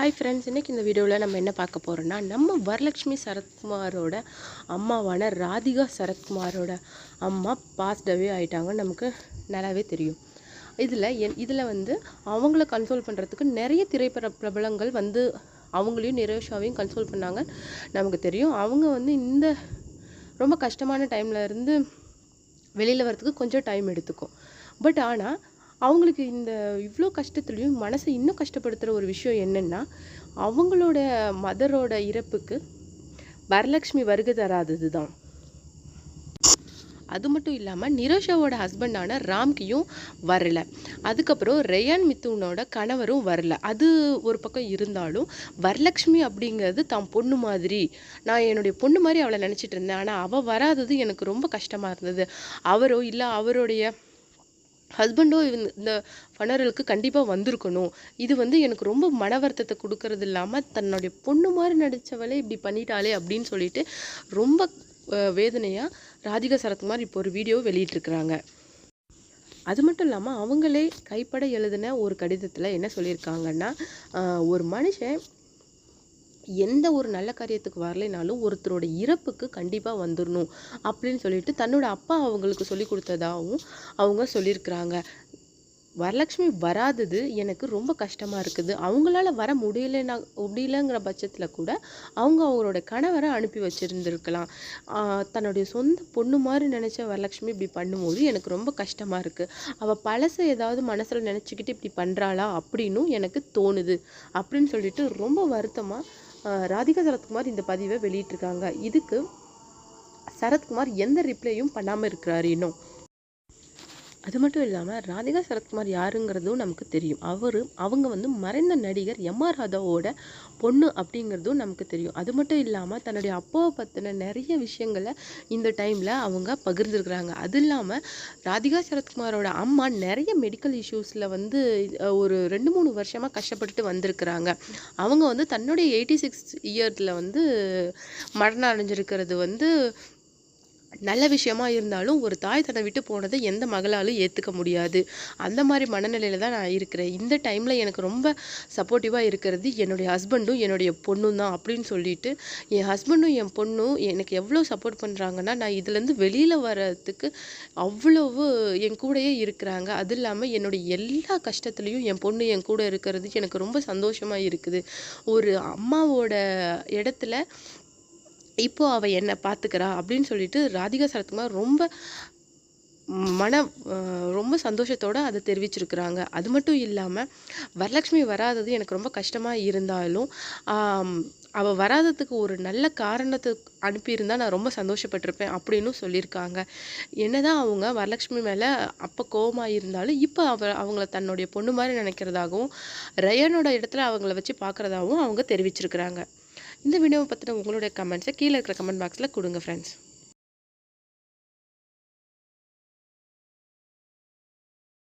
Hi friends இன்றைக்கி இந்த வீடியோவில் நம்ம என்ன பார்க்க போகிறோன்னா நம்ம வரலட்சுமி சரத்குமாரோட அம்மாவான ராதிகா சரத்குமாரோட அம்மா பாஸ்டவே ஆகிட்டாங்கன்னு நமக்கு நல்லாவே தெரியும். இதில் என் இதில் வந்து அவங்கள கன்சோல் பண்ணுறதுக்கு நிறைய திரைப்பட பிரபலங்கள் வந்து அவங்களையும் நிரோஷாவையும் கன்சோல் பண்ணாங்க. நமக்கு தெரியும் அவங்க வந்து இந்த ரொம்ப கஷ்டமான டைமில் இருந்து வெளியில் வரத்துக்கு கொஞ்சம் டைம் எடுத்துக்கும். பட் ஆனால் அவங்களுக்கு இந்த இவ்வளோ கஷ்டத்துலேயும் மனசை இன்னும் கஷ்டப்படுத்துகிற ஒரு விஷயம் என்னென்னா அவங்களோட மதரோட இறப்புக்கு வரலட்சுமி வருகை தராதது தான் அது மட்டும் இல்லாமல் நிரோஷாவோட ஹஸ்பண்டான ராம்கியும் வரல. அதுக்கப்புறம் ரேயான் மித்துனோட கணவரும் வரல. அது ஒரு பக்கம் இருந்தாலும் வரலட்சுமி அப்படிங்கிறது தான் பொண்ணு மாதிரி. நான் என்னுடைய பொண்ணு மாதிரி அவளை நினச்சிட்டு இருந்தேன். ஆனால் அவள் வராதது எனக்கு ரொம்ப கஷ்டமாக இருந்தது. அவரோ இல்லை அவருடைய ஹஸ்பண்டோ இந்த ஃபனரலுக்கு கண்டிப்பாக வந்திருக்கணும். இது வந்து எனக்கு ரொம்ப மன வருத்தத்தை கொடுக்கறது இல்லாமல் தன்னுடைய பொண்ணு மாதிரி நடித்தவளே இப்படி பண்ணிட்டாளே அப்படின்னு சொல்லிட்டு ரொம்ப வேதனையாக ராதிகா சரத்குமார் இப்போ ஒரு வீடியோ வெளியிட்டிருக்கிறாங்க. அது மட்டும் இல்லாமல் அவங்களே கைப்பட எழுதின ஒரு கடிதத்தில் என்ன சொல்லியிருக்காங்கன்னா ஒரு மனுஷன் எந்த ஒரு நல்ல காரியத்துக்கு வரலைனாலும் ஒருத்தரோட இறப்புக்கு கண்டிப்பாக வந்துடணும் அப்படின்னு சொல்லிட்டு தன்னோட அப்பா அவங்களுக்கு சொல்லி கொடுத்ததாகவும் அவங்க சொல்லியிருக்கிறாங்க. வரலட்சுமி வராதது எனக்கு ரொம்ப கஷ்டமாக இருக்குது. அவங்களால வர முடியலைன்னா முடியலங்கிற பட்சத்தில் கூட அவங்க அவங்களோட கணவரை அனுப்பி வச்சுருந்துருக்கலாம். தன்னுடைய சொந்த பொண்ணு மாதிரி நினச்ச வரலட்சுமி இப்படி பண்ணும்போது எனக்கு ரொம்ப கஷ்டமாக இருக்குது அவள் பழசை ஏதாவது மனசில் நினச்சிக்கிட்டு இப்படி பண்ணுறாளா அப்படின்னும் எனக்கு தோணுது அப்படின்னு சொல்லிட்டு ரொம்ப வருத்தமாக ராதிகா சரத்குமார் இந்த பதிவை வெளியிட்டிருக்காங்க. இதுக்கு சரத்குமார் எந்த ரிப்ளையும் பண்ணாமல் இருக்கிறாரு இன்னும். அது மட்டும் இல்லாமல் ராதிகா சரத்குமார் யாருங்கிறதும் நமக்கு தெரியும். அவர் அவங்க வந்து மறைந்த நடிகர் எம் ஆர் ராதாவோட பொண்ணு அப்படிங்கிறதும் நமக்கு தெரியும். அது மட்டும் இல்லாமல் தன்னுடைய அப்பாவை பற்றின நிறைய விஷயங்களை இந்த டைமில் அவங்க பகிர்ந்துருக்குறாங்க. அது இல்லாமல் ராதிகா சரத்குமாரோட அம்மா நிறைய மெடிக்கல் இஷ்யூஸில் வந்து ஒரு ரெண்டு மூணு வருஷமாக கஷ்டப்பட்டுட்டு வந்திருக்கிறாங்க. அவங்க வந்து தன்னுடைய எயிட்டி சிக்ஸ் இயரில் வந்து மரணம் அடைஞ்சிருக்கிறது வந்து நல்ல விஷயமா இருந்தாலும் ஒரு தாய் தன்னை விட்டு போனதை எந்த மகளாலும் ஏற்றுக்க முடியாது. அந்த மாதிரி மனநிலையில் தான் நான் இருக்கிறேன். இந்த டைமில் எனக்கு ரொம்ப சப்போர்ட்டிவாக இருக்கிறது என்னுடைய ஹஸ்பண்டும் என்னுடைய பொண்ணும் தான் அப்படின்னு சொல்லிட்டு என் ஹஸ்பண்டும் என் பொண்ணும் எனக்கு எவ்வளோ சப்போர்ட் பண்ணுறாங்கன்னா நான் இதுலேருந்து வெளியில் வர்றதுக்கு அவ்வளவு என் கூடயே இருக்கிறாங்க. அது இல்லாமல் என்னுடைய எல்லா கஷ்டத்துலேயும் என் பொண்ணு என் கூட இருக்கிறது எனக்கு ரொம்ப சந்தோஷமாக இருக்குது. ஒரு அம்மாவோட இடத்துல இப்போது அவள் என்னை பார்த்துக்கிறா அப்படின்னு சொல்லிட்டு ராதிகா சரத்குமார் ரொம்ப மன ரொம்ப சந்தோஷத்தோடு அதை தெரிவிச்சிருக்கிறாங்க. அது மட்டும் இல்லாமல் வரலட்சுமி வராதது எனக்கு ரொம்ப கஷ்டமாக இருந்தாலும் அவள் வராததுக்கு ஒரு நல்ல காரணத்தை அனுப்பியிருந்தால் நான் ரொம்ப சந்தோஷப்பட்டிருப்பேன் அப்படின்னு சொல்லியிருக்காங்க. என்னதான் அவங்க வரலட்சுமி மேலே அப்போ கோபமாக இருந்தாலும் இப்போ அவ அவங்கள தன்னுடைய பொண்ணு மாதிரி நினைக்கிறதாகவும் ரயனோட இடத்துல அவங்கள வச்சு பார்க்குறதாகவும் அவங்க தெரிவிச்சிருக்கிறாங்க. இந்த வீடியோவை பற்றின உங்களுடைய கமெண்ட்ஸை கீழே இருக்கிற கமெண்ட் பாக்ஸில் கொடுங்க ஃப்ரெண்ட்ஸ்